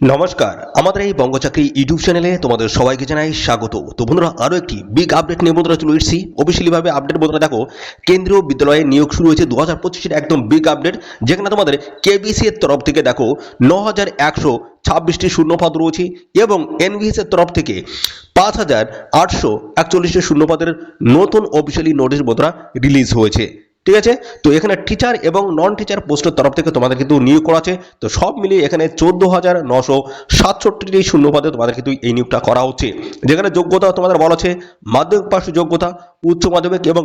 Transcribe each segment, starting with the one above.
নমস্কার, আমাদের এই বঙ্গচাকরি ইউটিউব চ্যানেলে তোমাদের সবাইকে জানাই স্বাগত। তো বন্ধুরা আরও একটি বিগ আপডেট নিয়ে বন্ধুরা চলে এসেছি। অফিসিয়ালিভাবে আপডেট বন্ধুরা দেখো, কেন্দ্রীয় বিদ্যালয়ে নিয়োগ শুরু হয়েছে দু হাজার পঁচিশের একদম বিগ আপডেট যেখানে তোমাদের কেবিসি এর তরফ থেকে দেখো ন হাজার একশো ছাব্বিশটি শূন্যপদ রয়েছে এবং এনভিএস এর তরফ থেকে পাঁচ হাজার আটশো একচল্লিশটি শূন্যপদের নতুন অফিসিয়ালি নোটিশ বন্ধুরা রিলিজ হয়েছে। ঠিক আছে? তো এখানে টিচার এবং নন টিচার পোস্টের তরফ থেকে তোমাদের কিন্তু নিয়োগ করা আছে। তো সব মিলিয়ে এখানে চোদ্দ হাজার নশো সাতষট্টি শূন্য পদে তোমাদের কিন্তু এই নিয়োগটা করা হচ্ছে। যেখানে যোগ্যতা তোমাদের বলা আছে, মাধ্যমিক পাশ যোগ্যতা উচ্চ মাধ্যমিক এবং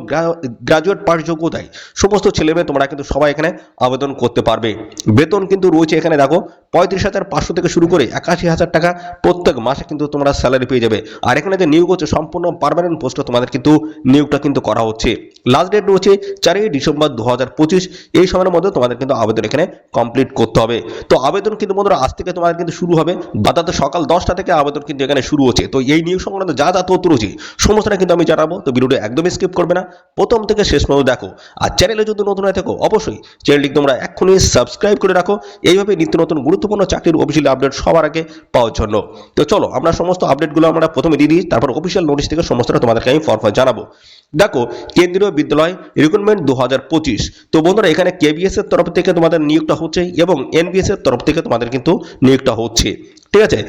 গ্রাজুয়েট পাশ যোগ্যতায় সমস্ত ছেলেমেয়ে তোমরা কিন্তু সবাই এখানে আবেদন করতে পারবে। বেতন কিন্তু রয়েছে এখানে দেখো পঁয়ত্রিশ হাজার পাঁচশো থেকে শুরু করে একাশি হাজার টাকা প্রত্যেক মাসে কিন্তু তোমরা স্যালারি পেয়ে যাবে। আর এখানে যে নিয়োগ হচ্ছে সম্পূর্ণ পারমানেন্ট পোস্টে তোমাদের কিন্তু নিয়োগটা কিন্তু করা হচ্ছে। লাস্ট ডেট রয়েছে চারই ডিসেম্বর দু হাজার পঁচিশ। এই সময়ের মধ্যে তোমাদের কিন্তু আবেদন এখানে কমপ্লিট করতে হবে। তো আবেদন কিন্তু বন্ধুরা আজ থেকে তোমাদের কিন্তু শুরু হবে। বাদাতে সকাল দশটা থেকে আবেদন কিন্তু এখানে শুরু হচ্ছে। তো এই নিয়োগ সংক্রান্ত যা যা তথ্য রয়েছে সমস্তটা কিন্তু আমি জানাব। তো ভিডিওটা একদমই স্কিপ করবে না। প্রথম থেকে শেষ পর্যন্ত দেখো। আর চ্যানেলে যদি নতুন হয়ে থাকো, অবশ্যই চ্যানেলটি তোমরা এক্ষুনি সাবস্ক্রাইব করে রাখো। এইভাবে নিত্য নতুন গুরুত্বপূর্ণ চাকরির অফিসিয়াল আপডেট সবার আগে পাওয়ার জন্য। তো চলো, আমরা সমস্ত আপডেটগুলো আমরা প্রথমে দিয়ে দিই, তারপর অফিসিয়াল নোটিশ থেকে সমস্তটা তোমাদেরকে আমি ফরফর জানাব। দেখো, কেন্দ্রীয় বিদ্যালয় রিক্রুটমেন্ট দু পঁচিশ। তো বন্ধুরা, এখানে কেবিএস এর তরফ থেকে তোমাদের নিয়োগটা হচ্ছে এবং এনবিএস এর তরফ থেকে তোমাদের কিন্তু নিয়োগটা হচ্ছে। ঠিক আছে?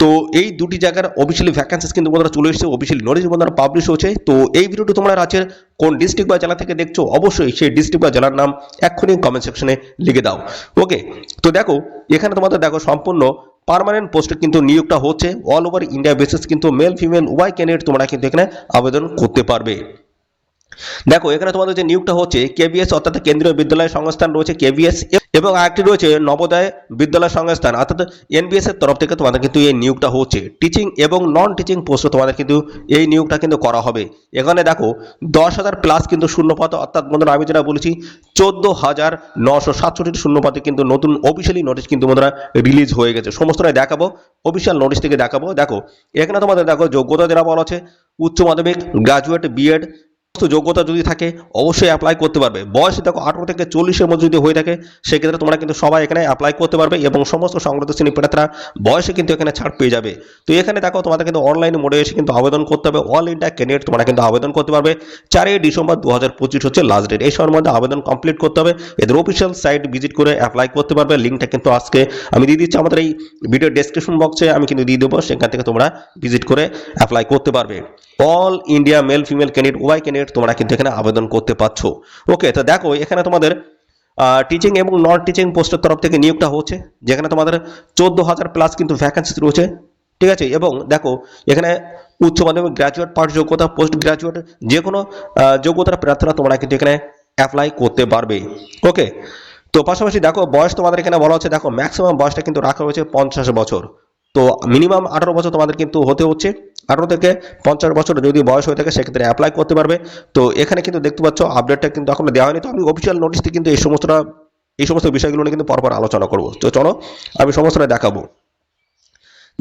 তো এই দুটি জায়গার অফিসিয়ালি ভ্যাকান্সিস কিন্তু বন্ধুরা চলে এসেছে। অফিসিয়ালি নোটিশ বন্ধুরা পাবলিশ হচ্ছে। তো এই ভিডিওটি তোমরা রাজ্যের কোন ডিস্ট্রিক্ট বা জেলা থেকে দেখছ, অবশ্যই সেই ডিস্ট্রিক্ট বা জেলার নাম এক্ষুনি কমেন্ট সেকশনে লিখে দাও। ওকে তো দেখো, এখানে তোমাদের দেখো সম্পূর্ণ পারমানেন্ট পোস্টে কিন্তু নিয়োগটা হচ্ছে। অল ওভার ইন্ডিয়া বেসিস কিন্তু মেল ফিমেল ওয়াই ক্যান্ডিডেট তোমরা কিন্তু এখানে আবেদন করতে পারবে। দেখো, এখানে তোমাদের যে নিয়োগটা হচ্ছে কেবিএস অর্থাৎ কেন্দ্রীয় বিদ্যালয় সংস্থান রয়েছে কেবিএস এবং আরেকটি রয়েছে নবোদয় বিদ্যালয় সংস্থান। অর্থাৎ এনবিএস এর তরফ থেকে তোমাদের কিন্তু এই নিয়োগটা হচ্ছে। টিচিং এবং নন টিচিং পোস্টে তোমাদের কিন্তু এই নিয়োগটা কিন্তু করা হবে। এখানে দেখো, দশ হাজার প্লাস কিন্তু শূন্যপদ, অর্থাৎ বন্ধুরা আমি যেটা বলেছি, চোদ্দ হাজার নশো সাতষট্টি শূন্যপদে কিন্তু নতুন অফিসিয়ালি নোটিশ কিন্তু বন্ধুরা রিলিজ হয়ে গেছে। সমস্তটাই দেখাবো অফিসিয়াল নোটিশ থেকে দেখাবো। দেখো, এখানে তোমাদের দেখো, যোগ্যতা যেটা বলা আছে উচ্চ মাধ্যমিক গ্রাজুয়েট বিএড সমস্ত যোগ্যতা যদি থাকে, অবশ্যই অ্যাপ্লাই করতে পারবে। বয়স দেখো আঠারো থেকে চল্লিশের মধ্যে যদি হয়ে থাকে, সেক্ষেত্রে তোমরা কিন্তু সবাই এখানে অ্যাপ্লাই করতে পারবে এবং সমস্ত সংগঠিত শ্রেণি প্রার্থীরা বয়সে কিন্তু এখানে ছাড় পেয়ে যাবে। তো এখানে দেখো তোমাদের কিন্তু অনলাইন মোডে এসে কিন্তু আবেদন করতে হবে। অল ইন্ডিয়া ক্যান্ডিডেট তোমরা কিন্তু আবেদন করতে পারবে। চারই ডিসেম্বর দু হাজার পঁচিশ হচ্ছে লাস্ট ডেট এই সময়ের মধ্যে আবেদন কমপ্লিট করতে হবে। এদের অফিসিয়াল সাইট ভিজিট করে অ্যাপ্লাই করতে পারবে। লিঙ্কটা কিন্তু আজকে আমি দিয়ে দিচ্ছি আমাদের এই ভিডিও ডেসক্রিপশন বক্সে আমি কিন্তু দিয়ে দেবো। সেখান থেকে তোমরা ভিজিট করে অ্যাপ্লাই করতে পারবে। All India male female candidate why candidate তোমরা কিন্তু এখানে আবেদন করতে পারছ। ওকে তো দেখো, এখানে তোমাদের টিচিং এবং নন টিচিং পোস্টের তরফ থেকে নিয়োগটা হচ্ছে, যেখানে তোমাদের চোদ্দ হাজার প্লাস কিন্তু ভ্যাকেন্সি রয়েছে, ঠিক আছে? এবং দেখো, এখানে উচ্চ মাধ্যমিক গ্র্যাজুয়েট পাস যোগ্যতা পোস্ট গ্র্যাজুয়েট যে কোনো যোগ্যতার প্রার্থীরা তোমরা কিন্তু এখানে অ্যাপ্লাই করতে পারবে। ওকে তো পাশাপাশি দেখো, বয়স তোমাদের এখানে বলা হচ্ছে, দেখো ম্যাক্সিমাম বয়সটা কিন্তু রাখা হয়েছে পঞ্চাশ বছর। তো মিনিমাম আঠারো বছর তোমাদের কিন্তু হতে হচ্ছে। আঠারো থেকে পঞ্চাশ বছর যদি বয়স হয়ে থাকে, সেক্ষেত্রে অ্যাপ্লাই করতে পারবে। তো এখানে কিন্তু দেখতে পাচ্ছ আপডেটটা কিন্তু এখনও দেওয়া হয়নি। তো আমি অফিসিয়াল নোটিশটি কিন্তু এই সমস্তটা, এই সমস্ত বিষয়গুলো নিয়ে কিন্তু পরপর আলোচনা করব। তো চলো, আমি সমস্তটা দেখাবো।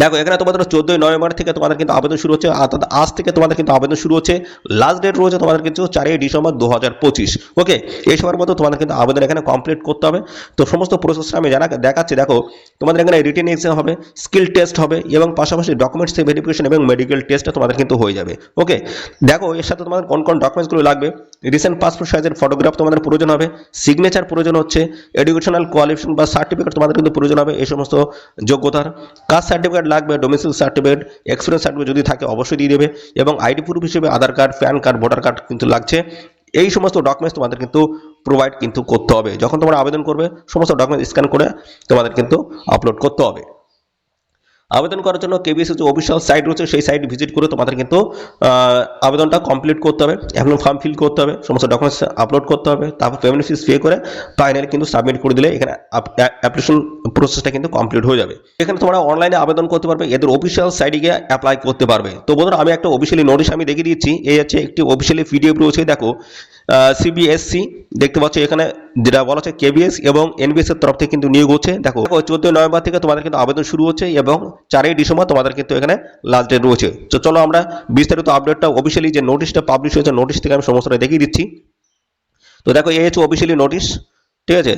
দেখো, এখানে তোমাদের চোদ্দই নভেম্বর থেকে তোমাদের কিন্তু আবেদন শুরু হচ্ছে, অর্থাৎ আজ থেকে তোমাদের কিন্তু আবেদন শুরু হচ্ছে। লাস্ট ডেট রয়েছে তোমাদের কিন্তু চারই ডিসেম্বর দু হাজার পঁচিশ। ওকে এই সময়ের মধ্যে তোমাদের কিন্তু আবেদন এখানে কমপ্লিট করতে হবে। তো সমস্ত প্রসেসটা আমি জানা দেখাচ্ছি। দেখো, তোমাদের এখানে রিটেন এক্সাম হবে স্কিল টেস্ট হবে এবং পাশাপাশি ডকুমেন্টস ভেরিফিকেশন এবং মেডিকেল টেস্টটা তোমাদের কিন্তু হয়ে যাবে। ওকে দেখো, এর সাথে তোমাদের কোন কোন ডকুমেন্টসগুলো লাগবে? রিসেন্ট পাসপোর্ট সাইজের ফটোগ্রাফ তোমাদের প্রয়োজন হবে সিগনেচার প্রয়োজন হচ্ছে এডুকেশনাল কোয়ালিফিকেশন বা সার্টিফিকেট তোমাদের কিন্তু প্রয়োজন হবে, এই সমস্ত যোগ্যতার। কাস্ট সার্টিফিকেট লাগবে ডোমিসিল সার্টিফিকেট এক্সপিরিয়েন্স সার্টিফিকেট যদি থাকে অবশ্যই দিয়ে দেবে এবং আইডি প্রুফ হিসেবে Aadhaar card PAN card voter card কিন্তু লাগছে। এই সমস্ত ডকুমেন্টস তোমাদের কিন্তু প্রোভাইড কিন্তু করতে হবে। যখন তোমরা আবেদন করবে, সমস্ত ডকুমেন্টস স্ক্যান করে তোমাদের কিন্তু আপলোড করতে হবে। আবেদন করার জন্য কেবিএস যে অফিসিয়াল সাইট রয়েছে, সেই সাইট ভিজিট করে তোমাদের কিন্তু আবেদনটা কমপ্লিট করতে হবে। এখন ফর্ম ফিল করতে হবে, সমস্ত ডকুমেন্টস আপলোড করতে হবে, তারপর পেমেন্ট ফিস পে করে ফাইনালি কিন্তু সাবমিট করে দিলে এখানে অ্যাপ্লিকেশন প্রসেসটা কিন্তু কমপ্লিট হয়ে যাবে। এখানে তোমরা অনলাইনে আবেদন করতে পারবে, এদের অফিসিয়াল সাইটে গিয়ে অ্যাপ্লাই করতে পারবে। তো বন্ধুরা, আমি একটা অফিসিয়ালি নোটিশ আমি দেখিয়ে দিচ্ছি, এই হচ্ছে একটি অফিসিয়ালি পিডিএফ রয়েছে, দেখো। সিবিএসসি দেখতে পাচ্ছ এখানে যেটা বলা হচ্ছে কেবিএস এবং এনবিএস এর তরফ থেকে কিন্তু নিয়োগ হচ্ছে। দেখো, চোদ্দই নভেম্বর থেকে তোমাদের কিন্তু আবেদন শুরু হচ্ছে এবং চারই ডিসেম্বর তোমাদের কিন্তু এখানে লাস্ট ডেট রয়েছে। তো চলো আমরা বিস্তারিত আপডেটটা অফিসিয়ালি যে নোটিশটা পাবলিশ হয়েছে নোটিশ থেকে আমি সমস্তটা দেখিয়ে দিচ্ছি। তো দেখো, এই হচ্ছে অফিসিয়ালি নোটিশ ঠিক আছে?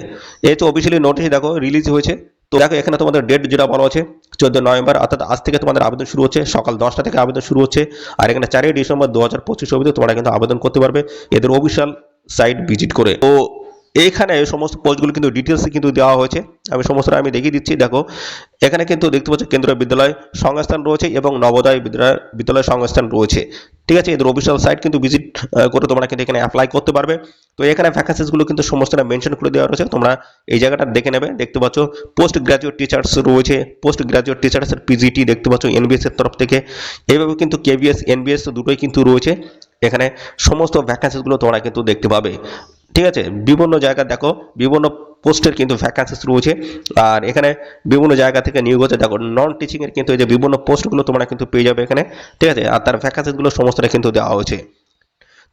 এই হচ্ছে অফিসিয়ালি নোটিশ দেখো রিলিজ হয়েছে। তো দেখো, এখানে তোমাদের ডেট যেটা বলা আছে চোদ্দ নভেম্বর, অর্থাৎ আজ থেকে তোমাদের আবেদন শুরু হচ্ছে, সকাল দশটা থেকে আবেদন শুরু হচ্ছে, আর এখানে চারই ডিসেম্বর দু হাজার পঁচিশ অবধি তোমরা কিন্তু আবেদন করতে পারবে। এদের অফিসিয়াল সাইট ভিজিট করে। তো এইখানে সমস্ত পোস্টগুলো কিন্তু ডিটেলসে কিন্তু দেওয়া হয়েছে। আমি সমস্তটা আমি দেখিয়ে দিচ্ছি। দেখো, এখানে কিন্তু দেখতে পাচ্ছ কেন্দ্রীয় বিদ্যালয় সংস্থান রয়েছে এবং নবোদয় বিদ্যালয় বিদ্যালয় সংস্থান রয়েছে। ঠিক আছে, এদের অফিসিয়াল সাইট কিন্তু ভিজিট করে তোমরা কিন্তু এখানে অ্যাপ্লাই করতে পারবে। তো এখানে ভ্যাকান্সিসগুলো কিন্তু সমস্তটা মেনশন করে দেওয়া রয়েছে। তোমরা এই জায়গাটা দেখে নেবে। দেখতে পাচ্ছ পোস্ট গ্রাজুয়েট টিচার্স রয়েছে পোস্ট গ্রাজুয়েট টিচার্সের পিজিটি দেখতে পাচ্ছ এনবিএস এর তরফ থেকে। এইভাবে কিন্তু কেভিএস এনবিএস দুটোই কিন্তু রয়েছে। এখানে সমস্ত ভ্যাকান্সিসগুলো তোমরা কিন্তু দেখতে পাবে। ঠিক আছে? বিভিন্ন জায়গা দেখো, বিভিন্ন পোস্টের কিন্তু ভ্যাকান্সিস রয়েছে। আর এখানে বিভিন্ন জায়গা থেকে নিয়োগ হচ্ছে। দেখো নন টিচিংয়ের কিন্তু এই যে বিভিন্ন পোস্টগুলো তোমরা কিন্তু পেয়ে যাবে এখানে। ঠিক আছে? আর তার ভ্যাকান্সিসগুলো সমস্তটা কিন্তু দেওয়া হয়েছে।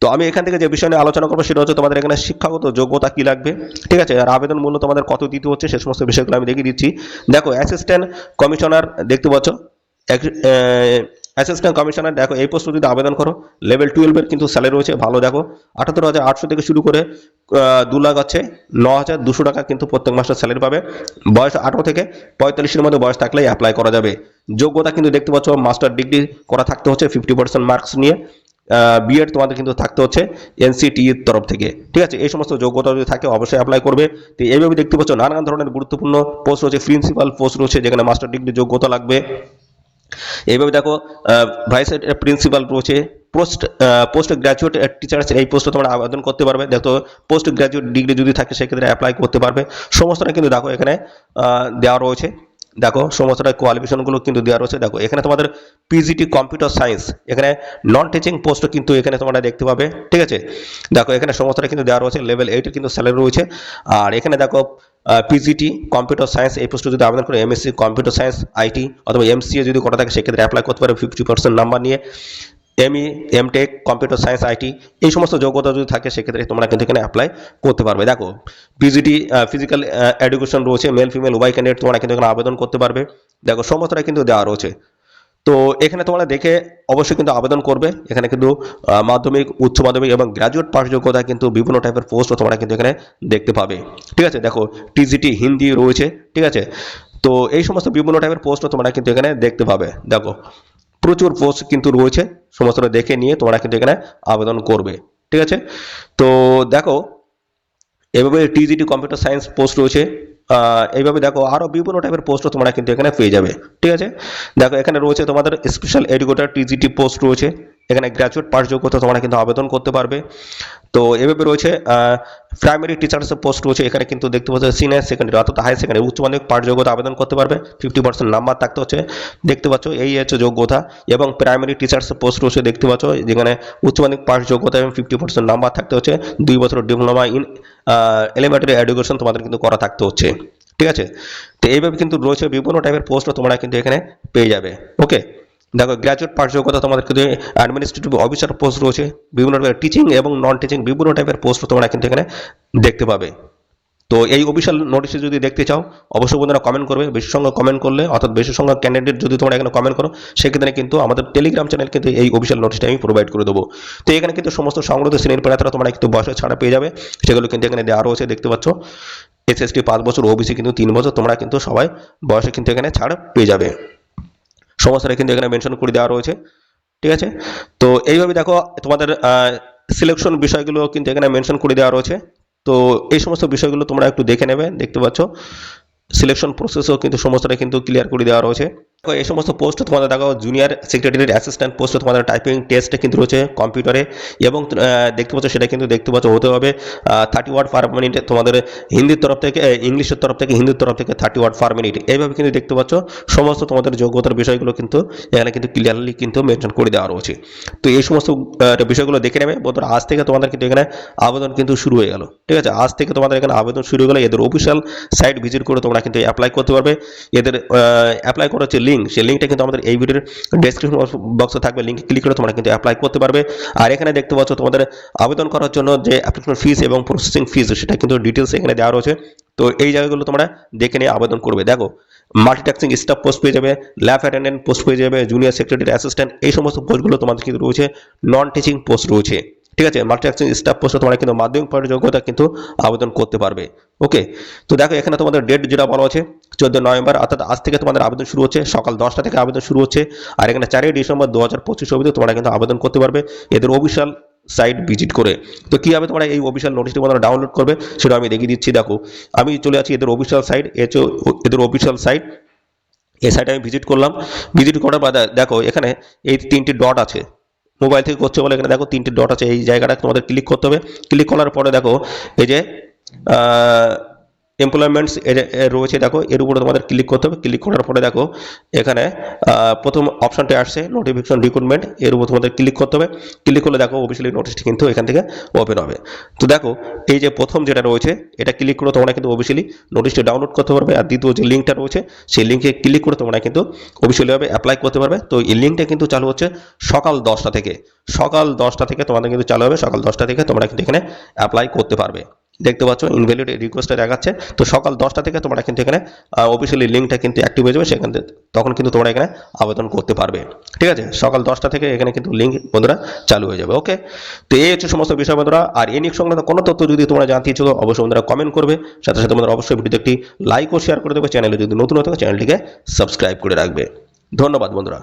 তো আমি এখান থেকে যে বিষয় নিয়ে আলোচনা করব, সেটা হচ্ছে তোমাদের এখানে শিক্ষাগত যোগ্যতা কি লাগবে। ঠিক আছে? আর আবেদন মূল্য তোমাদের কত দিতে হচ্ছে, সে সমস্ত বিষয়গুলো আমি দেখিয়ে দিচ্ছি। দেখো অ্যাসিস্ট্যান্ট কমিশনার দেখতে পাচ্ছ অ্যাসিস্ট্যান্ট কমিশনার দেখো, এই পোস্ট যদি আবেদন করো লেভেল টুয়েলভের কিন্তু স্যালারি রয়েছে, ভালো দেখো। আটাত্তর হাজার আটশো থেকে শুরু করে দু লাখ হচ্ছে ন হাজার দুশো টাকা কিন্তু প্রত্যেক মাসের স্যালারি পাবে। বয়স আঠারো থেকে পঁয়তাল্লিশের মধ্যে বয়স থাকলেই অ্যাপ্লাই করা যাবে। যোগ্যতা কিন্তু দেখতে পাচ্ছ মাস্টার ডিগ্রি করা থাকতে হচ্ছে ফিফটি পার্সেন্ট মার্কস নিয়ে। বিএড তোমাদের কিন্তু থাকতে হচ্ছে এনসিটি এর তরফ থেকে। ঠিক আছে, এই সমস্ত যোগ্যতা যদি থাকে, অবশ্যই অ্যাপ্লাই করবে। তো এইভাবে দেখতে পাচ্ছ, নানান ধরনের গুরুত্বপূর্ণ পোস্ট রয়েছে প্রিন্সিপাল পোস্ট রয়েছে, যেখানে মাস্টার ডিগ্রি যোগ্যতা লাগবে। এইভাবে দেখো ভাইস প্রিন্সিপাল রয়েছে পোস্ট পোস্ট গ্রাজুয়েট টিচার্স এই পোস্টে তোমরা আবেদন করতে পারবে। দেখো পোস্ট গ্রাজুয়েট ডিগ্রি যদি থাকে, সেক্ষেত্রে অ্যাপ্লাই করতে পারবে। সমস্তটা কিন্তু দেখো এখানে দেওয়া রয়েছে। দেখো, সমস্তটা কোয়ালিফিকেশনগুলো কিন্তু দেওয়া রয়েছে। দেখো, এখানে তোমাদের পিজিটি কম্পিউটার সায়েন্স এখানে নন টিচিং পোস্টও কিন্তু এখানে তোমরা দেখতে পাবে। ঠিক আছে? দেখো, এখানে সমস্তটা কিন্তু দেওয়া রয়েছে। লেভেল এইটের কিন্তু স্যালারি রয়েছে। আর এখানে দেখো পিজিটি কম্পিউটার সায়েন্স এই পোস্টে যদি আবেদন করে এমএসসি কম্পিউটার সায়েন্স আইটি অথবা এমসিএ যদি করা থাকে, সেক্ষেত্রে অ্যাপ্লাই করতে পারে ফিফটি পার্সেন্ট নাম্বার নিয়ে। ME M Tech computer science IT এই সমস্ত যোগ্যতা যদি থাকে, সেক্ষেত্রে তোমরা কিন্তু এখানে অ্যাপ্লাই করতে পারবে। দেখো পিজিটি ফিজিক্যাল এডুকেশন রয়েছে মেল ফিমেল ওয়াই ক্যান্ডিডেট তোমরা কিন্তু এখানে আবেদন করতে পারবে। দেখো সমস্তটা কিন্তু দেওয়া রয়েছে। তো এখানে তোমরা দেখে অবশ্যই কিন্তু আবেদন করবে। এখানে কিন্তু মাধ্যমিক, উচ্চ মাধ্যমিক এবং গ্র্যাজুয়েট পাস যোগ্যতা কিন্তু বিভিন্ন টাইপের পোস্ট তোমরা কিন্তু এখানে দেখতে পাবে। ঠিক আছে? দেখো টিজিটি হিন্দি রয়েছে। ঠিক আছে? তো এই সমস্ত বিভিন্ন টাইপের পোস্টও তোমরা কিন্তু এখানে দেখতে পাবে। দেখো, প্রচুর পোস্ট কিন্তু রয়েছে। সমস্তটা দেখে নিয়ে তোমরা কিন্তু এখানে আবেদন করবে। ঠিক আছে? তো দেখো, এভাবে টিজিটি কম্পিউটার সায়েন্স পোস্ট রয়েছে। এইভাবে দেখো আরও বিভিন্ন টাইপের পোস্টও তোমরা কিন্তু এখানে পেয়ে যাবে। ঠিক আছে? দেখো এখানে রয়েছে তোমাদের স্পেশাল এডুকেটার টিজিটি পোস্ট রয়েছে। এখানে গ্র্যাজুয়েট পাস যোগ্যতা তোমরা কিন্তু আবেদন করতে পারবে। তো এভাবে রয়েছে প্রাইমারি টিচার্সের পোস্ট রয়েছে। এখানে কিন্তু দেখতে পাচ্ছ সিনিয়র সেকেন্ডারি অর্থাৎ হাই সেকেন্ডারি উচ্চ মাধ্যমিক পাস যোগ্যতা আবেদন করতে পারবে। ফিফটি পার্সেন্ট নাম্বার থাকতে হচ্ছে। দেখতে পাচ্ছ এই হচ্ছে যোগ্যতা এবং প্রাইমারি টিচার্স পোস্ট রয়েছে দেখতে পাচ্ছ, যেখানে উচ্চ মাধ্যমিক পাস যোগ্যতা এবং ফিফটি পার্সেন্ট নাম্বার থাকতে হচ্ছে। দুই বছর ডিপ্লোমা ইন এলিমেন্টারি এডুকেশন তোমাদের কিন্তু করা থাকতে হচ্ছে। ঠিক আছে? তো এইভাবে কিন্তু রয়েছে বিভিন্ন টাইপের পোস্টও তোমরা কিন্তু এখানে পেয়ে যাবে। ওকে দেখো গ্র্যাজুয়েট পাস যোগ্যতা তোমাদের কিন্তু অ্যাডমিনিস্ট্রেটিভ অফিসার পোস্ট রয়েছে। বিভিন্ন টাইপের টিচিং এবং নন টিচিং বিভিন্ন টাইপের পোস্ট তোমরা কিন্তু এখানে দেখতে পাবে। তো এই অফিসিয়াল নোটিশে যদি দেখতে চাও, অবশ্যই বন্ধুরা কমেন্ট করবে, বেশি সঙ্গে কমেন্ট করলে, অর্থাৎ বেশি সঙ্গে ক্যান্ডিডেট যদি তোমরা এখানে কমেন্ট করো, সেক্ষেত্রে কিন্তু আমাদের টেলিগ্রাম চ্যানেল কিন্তু এই অফিসিয়াল নোটিশটা আমি প্রোভাইড করে দেবো। তো এখানে কিন্তু সমস্ত সংগ্রহ শ্রেণির প্রার্থীরা তোমরা কিন্তু বয়সের ছাড়া পেয়ে যাবে। সেগুলো কিন্তু এখানে দেওয়া রয়েছে, দেখতে পাচ্ছ। এসএসটি পাঁচ বছর ওবিসি কিন্তু তিন বছর, তোমরা কিন্তু সবাই বয়সে কিন্তু এখানে ছাড় পেয়ে যাবে। সমস্তটা কিন্তু এখানে মেনশন করে দেওয়া রয়েছে, ঠিক আছে? তো এইভাবে দেখো, তোমাদের সিলেকশন বিষয়গুলো কিন্তু এখানে মেনশন করে দেওয়া রয়েছে। তো এই সমস্ত বিষয়গুলো তোমরা একটু দেখে নেবে, দেখতে পাচ্ছ? সিলেকশন প্রসেসও কিন্তু সমস্যাটা কিন্তু ক্লিয়ার করে দেওয়া রয়েছে। এই সমস্ত পোস্ট তোমাদের দেখো জুনিয়র সেক্রেটারির অ্যাসিস্ট্যান্ট পোস্ট তোমাদের টাইপিং টেস্টে কিন্তু রয়েছে কম্পিউটারে এবং দেখতে পাচ্ছ সেটা কিন্তু দেখতে পাচ্ছ হতে হবে থার্টি ওয়ার্ড পার মিনিটে তোমাদের হিন্দির তরফ থেকে ইংলিশের তরফ থেকে, হিন্দির তরফ থেকে থার্টি ওয়ার্ড পার মিনিট এইভাবে কিন্তু দেখতে পাচ্ছ, সমস্ত তোমাদের যোগ্যতার বিষয়গুলো কিন্তু এখানে কিন্তু ক্লিয়ারলি কিন্তু মেনশন করে দেওয়া রয়েছে। তো এই সমস্ত বিষয়গুলো দেখে নেবে, বন্ধুরা, আজ থেকে তোমাদের কিন্তু এখানে আবেদন কিন্তু শুরু হয়ে গেল, ঠিক আছে? আজ থেকে তোমাদের এখানে আবেদন শুরু হয়ে গেল এদের অফিসিয়াল সাইট ভিজিট করে তোমরা কিন্তু অ্যাপ্লাই করতে পারবে। এদের অ্যাপ্লাই করার যে লিঙ্ক সেই লিঙ্কটা কিন্তু আমাদের এই ভিডিওর ডেসক্রিপশন বক্সে থাকবে লিঙ্কে ক্লিক করে তোমরা কিন্তু অ্যাপ্লাই করতে পারবে। আর এখানে দেখতে পাচ্ছ তোমাদের আবেদন করার জন্য যে অ্যাপ্লিকেশন ফিস এবং প্রসেসিং ফিস সেটা কিন্তু ডিটেলস এখানে দেওয়া রয়েছে। তো এই জায়গাগুলো তোমরা দেখে নিয়ে আবেদন করবে। দেখো মাল্টিটাস্কিং স্টাফ পোস্ট পেয়ে যাবে ল্যাব অ্যাটেন্ডেন্ট পোস্ট পেয়ে যাবে জুনিয়র সেক্রেটারি অ্যাসিস্ট্যান্ট এই সমস্ত পোস্টগুলো তোমাদের কিন্তু রয়েছে নন টিচিং পোস্ট রয়েছে। ঠিক আছে? মাল্টি এক্সচেঞ্জ স্টাফ পোস্টে তোমরা কিন্তু মাধ্যমিক পয়েন্টের যোগ্যতা কিন্তু আবেদন করতে পারবে। ওকে তো দেখো, এখানে তোমাদের ডেট যেটা বলা আছে চোদ্দ নভেম্বর, অর্থাৎ আজ থেকে তোমাদের আবেদন শুরু হচ্ছে, সকাল দশটা থেকে আবেদন শুরু হচ্ছে। আর এখানে চারই ডিসেম্বর দু হাজার পঁচিশ অবধি তোমরা কিন্তু আবেদন করতে পারবে এদের অফিসিয়াল সাইট ভিজিট করে। তো কীভাবে তোমরা এই অফিসিয়াল নোটিশটি তোমরা ডাউনলোড করবে, সেটা আমি দেখিয়ে দিচ্ছি। দেখো, আমি চলে আছি এদের অফিসিয়াল সাইট এদের অফিসিয়াল সাইট এই সাইটে আমি ভিজিট করলাম। ভিজিট করার বাদে দেখো, এখানে এই তিনটি ডট আছে। মোবাইল থেকে করছে বলে এখানে দেখো তিনটে ডট আছে, এই জায়গাটা তোমাদের ক্লিক করতে হবে। ক্লিক করার পরে দেখো, এই যে এমপ্লয়মেন্টস রয়েছে, দেখো, এর উপরে তোমাদের ক্লিক করতে হবে। ক্লিক করার পরে দেখো, এখানে প্রথম অপশনটি আসছে নোটিফিকেশন রিক্রুটমেন্ট এর উপর তোমাদের ক্লিক করতে হবে। ক্লিক করলে দেখো অফিসিয়ালি নোটিশটি কিন্তু এখান থেকে ওপেন হবে। তো দেখো, এই যে প্রথম যেটা রয়েছে, এটা ক্লিক করে তোমরা কিন্তু অফিসিয়ালি নোটিশটি ডাউনলোড করতে পারবে। আর দ্বিতীয় যে লিঙ্কটা রয়েছে, সেই লিঙ্কে ক্লিক করে তোমরা কিন্তু অফিসিয়ালিভাবে অ্যাপ্লাই করতে পারবে। তো এই লিঙ্কটা কিন্তু চালু হচ্ছে সকাল দশটা থেকে। সকাল দশটা থেকে তোমাদের কিন্তু চালু হবে, সকাল দশটা থেকে তোমরা কিন্তু এখানে অ্যাপ্লাই করতে পারবে। দেখতে পাচ্ছ ইনভ্যালিড রিকোয়েস্টটা দেখাচ্ছে। তো সকাল দশটা থেকে তোমরা কিন্তু এখানে অফিসিয়ালি লিঙ্কটা কিন্তু অ্যাক্টিভ হয়ে যাবে, সেখান থেকে তখন কিন্তু তোমরা এখানে আবেদন করতে পারবে। ঠিক আছে? সকাল দশটা থেকে এখানে কিন্তু লিঙ্ক বন্ধুরা চালু হয়ে যাবে ওকে তো এই হচ্ছে সমস্ত বিষয় বন্ধুরা। আর এই নিয়ে সংক্রান্ত কোনো তথ্য যদি তোমরা জানতে ইচ্ছুক, অবশ্যই বন্ধুরা কমেন্ট করবে। সাথে সাথে বন্ধুরা অবশ্যই ভিডিওতে একটি লাইক ও শেয়ার করে দেবে। চ্যানেলে যদি নতুন হতে চ্যানেলটিকে সাবস্ক্রাইব করে রাখবে। ধন্যবাদ বন্ধুরা।